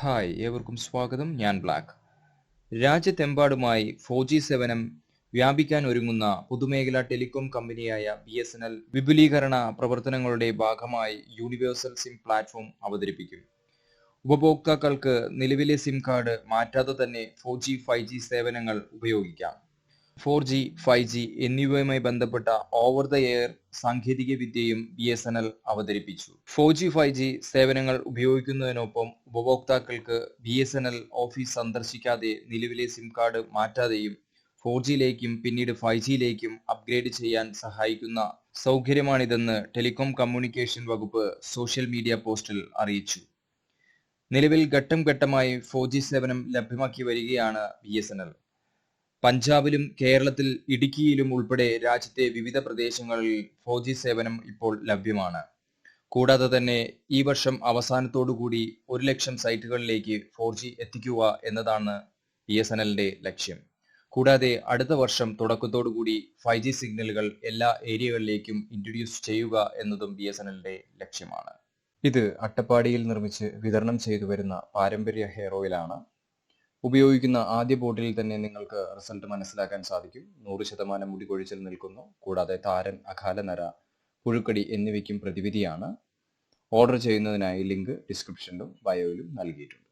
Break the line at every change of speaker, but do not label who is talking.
Hi ഏവർക്കും സ്വാഗതം. ഞാൻ ബ്ലാക്ക്. രാജ്യത്തെമ്പാടുമായി ഫോർ ജി സേവനം വ്യാപിക്കാൻ ഒരുങ്ങുന്ന പൊതുമേഖലാ ടെലികോം കമ്പനിയായ ബി എസ് എൻ എൽ വിപുലീകരണ പ്രവർത്തനങ്ങളുടെ ഭാഗമായി യൂണിവേഴ്സൽ സിം പ്ലാറ്റ്ഫോം അവതരിപ്പിക്കും. ഉപഭോക്താക്കൾക്ക് നിലവിലെ സിം കാർഡ് മാറ്റാതെ തന്നെ ഫോർ ജി ഫൈവ് ജി സേവനങ്ങൾ ഉപയോഗിക്കാം. ഫോർ ജി ഫൈവ് ജി എന്നിവയുമായി ബന്ധപ്പെട്ട ഓവർ ദ എയർ സാങ്കേതിക വിദ്യയും ബി എസ് എൻ എൽ അവതരിപ്പിച്ചു. ഫോർ ജി ഫൈവ് ജി സേവനങ്ങൾ ഉപയോഗിക്കുന്നതിനൊപ്പം ഉപഭോക്താക്കൾക്ക് B S N L office സന്ദർശിക്കാതെ നിലവിലെ സിം കാർഡ് മാറ്റാതെയും ഫോർ ജിയിലേക്കും പിന്നീട് ഫൈവ് ജിയിലേക്കും അപ്ഗ്രേഡ് ചെയ്യാൻ സഹായിക്കുന്ന സൗകര്യമാണിതെന്ന് ടെലികോം കമ്മ്യൂണിക്കേഷൻ വകുപ്പ് സോഷ്യൽ മീഡിയ പോസ്റ്റിൽ അറിയിച്ചു. നിലവിൽ ഘട്ടം ഘട്ടമായി ഫോർ ജി സേവനം ലഭ്യമാക്കി വരികയാണ് ബി എസ് എൻ എൽ. പഞ്ചാബിലും കേരളത്തിൽ ഇടുക്കിയിലും ഉൾപ്പെടെ രാജ്യത്തെ വിവിധ പ്രദേശങ്ങളിൽ ഫോർ ജി സേവനം ഇപ്പോൾ ലഭ്യമാണ്. കൂടാതെ തന്നെ ഈ വർഷം അവസാനത്തോടുകൂടി ഒരു ലക്ഷം സൈറ്റുകളിലേക്ക് ഫോർ ജി എത്തിക്കുക എന്നതാണ് ബി എസ് എൻ എല്ലിന്റെ ലക്ഷ്യം. കൂടാതെ അടുത്ത വർഷം തുടക്കത്തോടുകൂടി ഫൈവ് ജി സിഗ്നലുകൾ എല്ലാ ഏരിയകളിലേക്കും ഇൻട്രൊഡ്യൂസ് ചെയ്യുക എന്നതും ബി എസ് എൻ എല്ലിന്റെ ലക്ഷ്യമാണ്. ഇത് അട്ടപ്പാടിയിൽ നിർമ്മിച്ച് വിതരണം ചെയ്തു വരുന്ന പാരമ്പര്യ ഹെയർ ഓയിലാണ് ഉപയോഗിക്കുന്ന ആദ്യ ബോട്ടിൽ തന്നെ നിങ്ങൾക്ക് റിസൾട്ട് മനസ്സിലാക്കാൻ സാധിക്കും. നൂറ് ശതമാനം മുടി കൊഴിച്ചിൽ നിൽക്കുന്നു. കൂടാതെ താരൻ അകാലനര പുഴുക്കടി എന്നിവയ്ക്കും പ്രതിവിധിയാണ്. ഓർഡർ ചെയ്യുന്നതിനായി ലിങ്ക് ഡിസ്ക്രിപ്ഷനിലും ബയോയിലും നൽകിയിട്ടുണ്ട്.